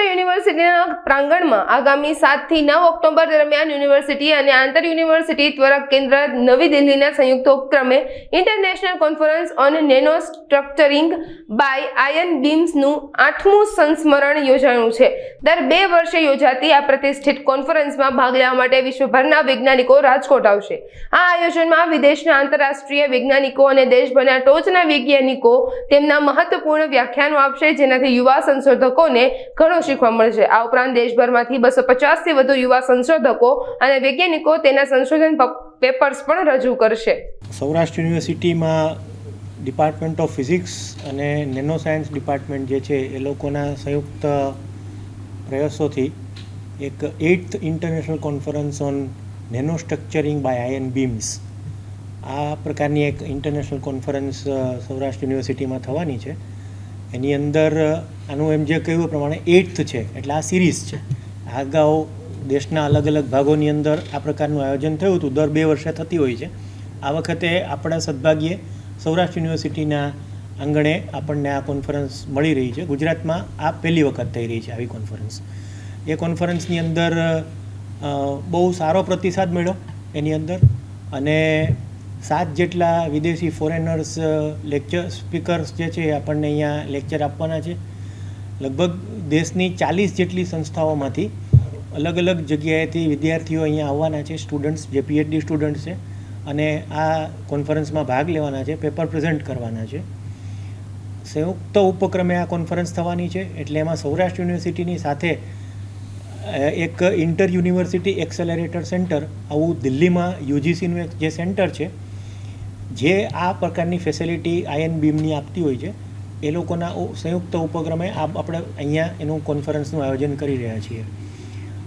સૌરાષ્ટ્ર યુનિવર્સિટીના પ્રાંગણમાં આગામી સાતથી નવ ઓક્ટોબર દરમિયાન યુનિવર્સિટી અને આંતર યુનિવર્સિટી ત્વરક કેન્દ્ર નવી દિલ્હીના સંયુક્ત ઉપક્રમે international conference on nano structuring by ion બીમ્સનું આઠમું સંસ્મરણ યોજાયું છે. દર બે વર્ષે યોજાતી આ પ્રતિષ્ઠિત કોન્ફરન્સમાં ભાગ લેવા માટે વિશ્વભરના વૈજ્ઞાનિકો રાજકોટ આવશે. આ આયોજનમાં વિદેશના આંતરરાષ્ટ્રીય વૈજ્ઞાનિકો અને દેશભરના ટોચના વૈજ્ઞાનિકો તેમના મહત્વપૂર્ણ વ્યાખ્યાનો આપશે, જેનાથી યુવા સંશોધકોને ઘણું શીખવા મળશે. આ ઉપરાંત દેશભરમાંથી બસો પચાસથી વધુ યુવા સંશોધકો અને વૈજ્ઞાનિકો તેના સંશોધન પેપર્સ પણ રજૂ કરશે. સૌરાષ્ટ્ર યુનિવર્સિટીમાં ડિપાર્ટમેન્ટ ઓફ ફિઝિક્સ અને નેનો સાયન્સ ડિપાર્ટમેન્ટ જે છે, એ લોકોના સંયુક્ત પ્રયાસોથી એક eight international conference on nano structuring by ion beams. આ પ્રકારની એક ઇન્ટરનેશનલ કોન્ફરન્સ સૌરાષ્ટ્ર યુનિવર્સિટીમાં થવાની છે. એની અંદર, આનું એમ જે કહ્યું પ્રમાણે એઇટ્થ છે. એટલે આ સિરીઝ છે. આ અગાઉ દેશના અલગ અલગ ભાગોની અંદર આ પ્રકારનું આયોજન થયું હતું. દર બે વર્ષે થતી હોય છે. આ વખતે આપણા સદભાગ્યે સૌરાષ્ટ્ર યુનિવર્સિટીના આંગણે આપણને આ કોન્ફરન્સ મળી રહી છે. ગુજરાતમાં આ પહેલી વખત થઈ રહી છે આવી કોન્ફરન્સ એ કોન્ફરન્સની અંદર બહુ સારો પ્રતિસાદ મળ્યો એની અંદર. અને સાત જેટલા વિદેશી ફોરેનર્સ લેક્ચર સ્પીકર્સ જે છે આપણને અહીંયા લેક્ચર આપવાના છે. લગભગ દેશની ચાલીસ જેટલી સંસ્થાઓમાંથી અલગ અલગ જગ્યાએથી વિદ્યાર્થીઓ અહીંયા આવવાના છે. સ્ટુડન્ટ્સ જે પીએચડી સ્ટુડન્ટ છે, અને આ કોન્ફરન્સમાં ભાગ લેવાના છે પેપર પ્રેઝન્ટ કરવાના છે. સંયુક્ત ઉપક્રમે આ કોન્ફરન્સ થવાની છે, એટલે એમાં સૌરાષ્ટ્ર યુનિવર્સિટીની સાથે એક ઇન્ટર યુનિવર્સિટી એક્સેલરેટર સેન્ટર આવું દિલ્હીમાં યુજીસીનું એક જે સેન્ટર છે જે આ પ્રકારની ફેસિલિટી આયન બીમની આપતી હોય છે, એ લોકોના સંયુક્ત ઉપક્રમે આ આપણે અહીંયા એનું કોન્ફરન્સનું આયોજન કરી રહ્યા છીએ.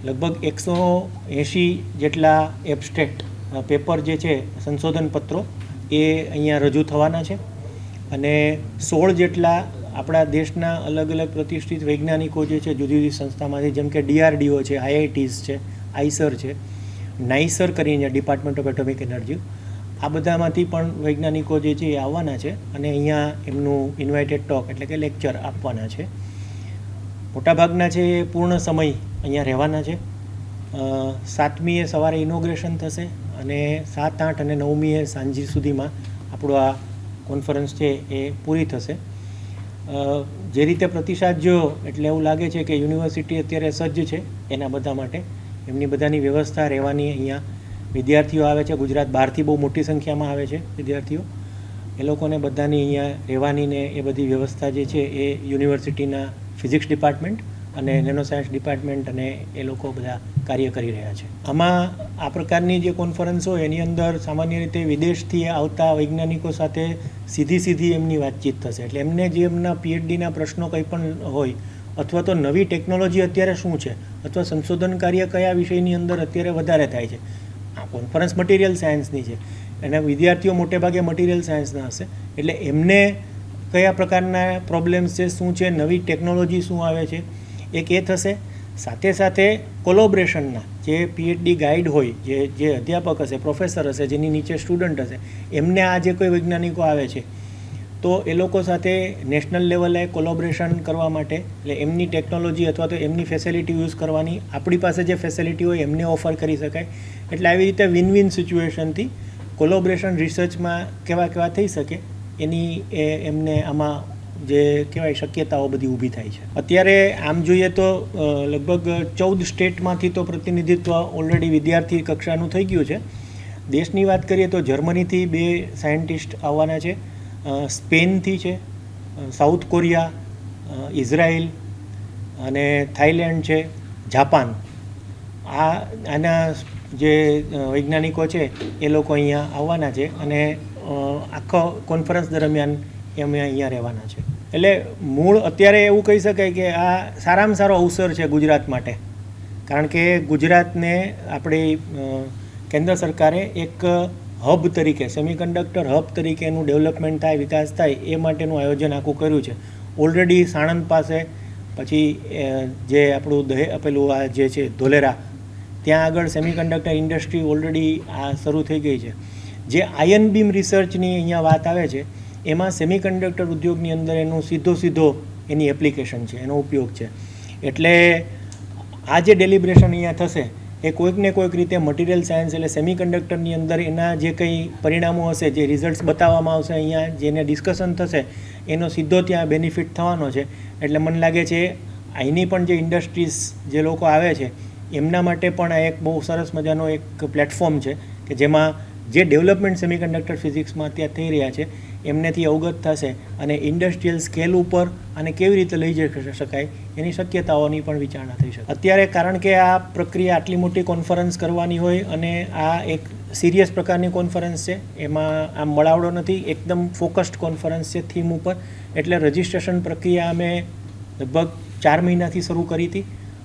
લગભગ એકસો એંશી જેટલા એબસ્ટ્રેક્ટ પેપર જે છે, સંશોધન પત્રો, એ અહીંયા રજૂ થવાના છે. અને સોળ જેટલા આપણા દેશના અલગ અલગ પ્રતિષ્ઠિત વૈજ્ઞાનિકો જે છે, જુદી જુદી સંસ્થામાંથી જેમ કે ડીઆરડીઓ છે, આઈઆઈટીઝ છે, આઈસર છે નાઇસર કરીને ડિપાર્ટમેન્ટ ઓફ એટોમિક એનર્જી આ બધામાંથી પણ વૈજ્ઞાનિકો જે છે એ આવવાના છે અને અહીંયા એમનું ઇન્વાઇટેડ ટોક એટલે કે લેક્ચર આપવાના છે. મોટાભાગના છે એ પૂર્ણ સમય અહીંયા રહેવાના છે. સાતમીએ સવારે ઇનોગ્રેશન થશે અને સાત, આઠ અને નવમીએ સાંજ સુધીમાં આપણું આ કોન્ફરન્સ છે એ પૂરી થશે. જે રીતે પ્રતિસાદ જોયો એટલે એવું લાગે છે કે યુનિવર્સિટી અત્યારે સજ્જ છે એના બધા માટે. એમની બધાની વ્યવસ્થા રહેવાની અહીંયા વિદ્યાર્થીઓ આવે છે, ગુજરાત બહારથી બહુ મોટી સંખ્યામાં આવે છે વિદ્યાર્થીઓ. એ લોકોને બધાની અહીંયા રહેવાની ને એ બધી વ્યવસ્થા જે છે એ યુનિવર્સિટીના ફિઝિક્સ ડિપાર્ટમેન્ટ અને નેનો સાયન્સ ડિપાર્ટમેન્ટ અને એ લોકો બધા કાર્ય કરી રહ્યા છે. આમાં આ પ્રકારની જે કોન્ફરન્સ હોય એની અંદર સામાન્ય રીતે વિદેશથી આવતા વૈજ્ઞાનિકો સાથે સીધી સીધી એમની વાતચીત થશે. એટલે એમને જે એમના પીએચડીના પ્રશ્નો કંઈ પણ હોય અથવા તો નવી ટેકનોલોજી અત્યારે શું છે? અથવા સંશોધન કાર્ય કયા વિષયની અંદર અત્યારે વધારે થાય છે? આ કોન્ફરન્સ મટીરિયલ સાયન્સની છે. અને વિદ્યાર્થીઓ મોટેભાગે મટીરિયલ સાયન્સના હશે. એટલે એમને કયા પ્રકારના પ્રોબ્લેમ્સ છે, શું છે, નવી ટેકનોલોજી શું આવે છે એક એ થશે. સાથે સાથે કોલોબ્રેશનના જે પીએચડી ગાઈડ હોય, જે જે અધ્યાપક હશે પ્રોફેસર હશે, જેની નીચે સ્ટુડન્ટ હશે, એમને આ જે કોઈ વૈજ્ઞાનિકો આવે છે તો એ લોકો સાથે નેશનલ લેવલે કોલોબ્રેશન કરવા માટે, એટલે એમની ટેકનોલોજી અથવા તો એમની ફેસિલિટી યુઝ કરવાની, આપણી પાસે જે ફેસિલિટી હોય એમને ઓફર કરી શકાય. એટલે આવી રીતે વિન વિન સિચ્યુએશનથી કોલોબ્રેશન રિસર્ચમાં કેવા કેવા થઈ શકે, એની એ એમને આમાં જે કહેવાય શક્યતાઓ બધી ઊભી થાય છે. અત્યારે આમ જોઈએ તો લગભગ ચૌદ સ્ટેટમાંથી તો પ્રતિનિધિત્વ ઓલરેડી વિદ્યાર્થી કક્ષાનું થઈ ગયું છે. દેશની વાત કરીએ તો જર્મનીથી બે સાયન્ટિસ્ટ આવવાના છે. સ્પેનથી છે સાઉથ કોરિયા અ, ઇઝરાયલ અને થાઈલેન્ડ છે જાપાન. આ આના જે વૈજ્ઞાનિકો છે એ લોકો અહીંયા આવવાના છે અને આખો કોન્ફરન્સ દરમિયાન એમ અહીંયા રહેવાના છે. એટલે મૂળ અત્યારે એવું કહી શકાય કે આ સારામાં સારો અવસર છે ગુજરાત માટે. કારણ કે ગુજરાતને આપણી કેન્દ્ર સરકારે એક હબ તરીકે સેમિકન્ડક્ટર હબ તરીકે એનું ડેવલપમેન્ટ થાય, વિકાસ થાય, એ માટેનું આયોજન આખું કર્યું છે. ઓલરેડી સાણંદ પાસે પછી જે આપણું દહે પેલું આ જે છે, ધોલેરા, ત્યાં આગળ સેમિકન્ડક્ટર ઇન્ડસ્ટ્રી ઓલરેડી આ શરૂ થઈ ગઈ છે. જે આયન બીમ રિસર્ચની અહીંયા વાત આવે છે, એમાં સેમિકન્ડક્ટર ઉદ્યોગની અંદર એનો સીધો સીધો એની એપ્લિકેશન છે, એનો ઉપયોગ છે. એટલે આ જે ડેલિબ્રેશન અહીંયા થશે એ કોઈક ને કોઈક રીતે મટીરિયલ સાયન્સ એટલે સેમિકન્ડક્ટરની અંદર એના જે કંઈ પરિણામો હશે, જે રિઝલ્ટ્સ બતાવવામાં આવશે અહીંયા, જેને ડિસ્કશન થશે, એનો સીધો ત્યાં બેનિફિટ થવાનો છે. એટલે મને લાગે છે, અહીંની પણ જે ઇન્ડસ્ટ્રીઝ જે લોકો આવે છે, એમના માટે પણ આ એક બહુ સરસ મજાનો એક પ્લેટફોર્મ છે, કે જેમાં જે ડેવલપમેન્ટ સેમિકન્ડક્ટર ફિઝિક્સમાં અત્યારે થઈ રહ્યા છે એમનેથી અવગત થશે અને ઇન્ડસ્ટ્રીયલ સ્કેલ ઉપર અને કેવી રીતે લઈ જઈ શકાય એની શક્યતાઓની પણ વિચારણા થઈ શકે. અત્યારે કારણ કે આ પ્રક્રિયા આટલી મોટી કોન્ફરન્સ કરવાની હોય અને આ એક સિરિયસ પ્રકારની કોન્ફરન્સ છે, એમાં આમ મળાવડો નથી, એકદમ ફોકસ્ડ કોન્ફરન્સ છે થીમ ઉપર, એટલે રજિસ્ટ્રેશન પ્રક્રિયા અમે લગભગ ચાર મહિનાથી શરૂ કરી હતી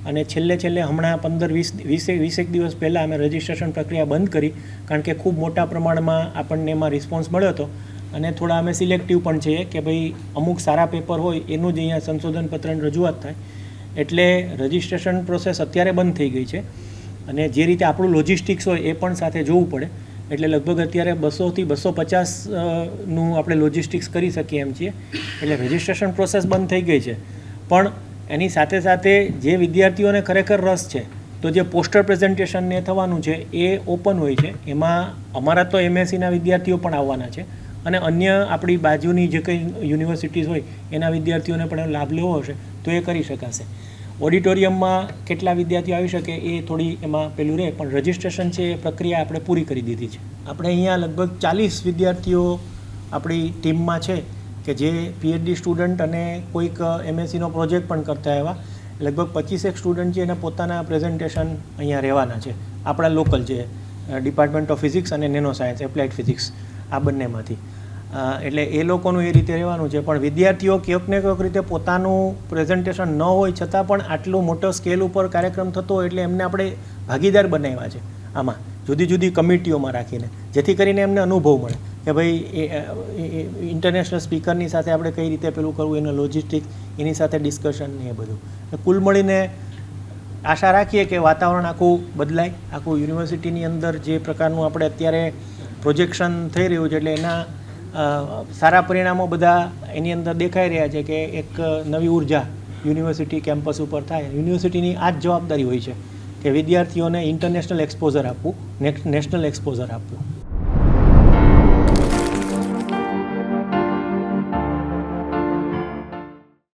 અને છેલ્લે છેલ્લે હમણાં પંદર વીસ, વીસે, વીસેક દિવસ પહેલાં અમે રજિસ્ટ્રેશન પ્રક્રિયા બંધ કરી, કારણ કે ખૂબ મોટા પ્રમાણમાં આપણને એમાં રિસ્પોન્સ મળ્યો હતો. અને થોડા અમે સિલેક્ટિવ પણ છીએ કે ભાઈ અમુક સારા પેપર હોય એનું જ અહીંયા સંશોધન પત્રની રજૂઆત થાય. એટલે રજિસ્ટ્રેશન પ્રોસેસ અત્યારે બંધ થઈ ગઈ છે. અને જે રીતે આપણું લોજિસ્ટિક્સ હોય એ પણ સાથે જોવું પડે. એટલે લગભગ અત્યારે બસોથી બસો પચાસનું આપણે લોજિસ્ટિક્સ કરી શકીએ એમ છીએ. એટલે રજિસ્ટ્રેશન પ્રોસેસ બંધ થઈ ગઈ છે. પણ એની સાથે સાથે જે વિદ્યાર્થીઓને ખરેખર રસ છે, તો જે પોસ્ટર પ્રેઝન્ટેશન ને થવાનું છે એ ઓપન હોય છે. એમાં અમારા તો એમએસસીના વિદ્યાર્થીઓ પણ આવવાના છે. અને અન્ય આપણી બાજુની જે કંઈ યુનિવર્સિટીઝ હોય, એના વિદ્યાર્થીઓને પણ લાભ લેવો હશે, તો એ કરી શકાશે. ઓડિટોરિયમમાં કેટલા વિદ્યાર્થીઓ આવી શકે એ થોડી એમાં પેલું રહે, પણ રજિસ્ટ્રેશન છે એ પ્રક્રિયા આપણે પૂરી કરી દીધી છે. આપણે અહીંયા લગભગ ચાલીસ વિદ્યાર્થીઓ આપણી ટીમમાં છે કે જે પીએચડી સ્ટુડન્ટ અને કોઈક એમએસસીનો પ્રોજેક્ટ પણ કરતા એવા લગભગ પચીસેક સ્ટુડન્ટ છે એને પોતાના પ્રેઝન્ટેશન અહીંયા રહેવાના છે. આપણા લોકલ છે ડિપાર્ટમેન્ટ ઓફ ફિઝિક્સ અને નેનો સાયન્સ એપ્લાઇડ ફિઝિક્સ આ બંનેમાંથી. એટલે એ લોકોનું એ રીતે રહેવાનું છે. પણ વિદ્યાર્થીઓ ક્યાંક ને ક્યાંક રીતે પોતાનું પ્રેઝન્ટેશન ન હોય છતાં પણ આટલું મોટો સ્કેલ ઉપર કાર્યક્રમ થતો હોય એટલે એમને આપણે ભાગીદાર બનાવ્યા છે આમાં જુદી જુદી કમિટીઓમાં રાખીને. જેથી કરીને એમને અનુભવ મળે કે ભાઈ, એ ઇન્ટરનેશનલ સ્પીકરની સાથે આપણે કઈ રીતે પેલું કરવું, એનું લોજિસ્ટિક એની સાથે ડિસ્કશન ને એ બધું. કુલ મળીને આશા રાખીએ કે વાતાવરણ આખું બદલાય. આખું યુનિવર્સિટીની અંદર જે પ્રકારનું આપણે અત્યારે પ્રોજેક્શન થઈ રહ્યું છે એટલે એના સારા પરિણામો બધા એની અંદર દેખાઈ રહ્યા છે કે એક નવી ઊર્જા યુનિવર્સિટી કેમ્પસ ઉપર થાય. યુનિવર્સિટીની આ જ જવાબદારી હોય છે કે વિદ્યાર્થીઓને ઇન્ટરનેશનલ એક્સપોઝર આપવું નેશનલ એક્સપોઝર આપવું.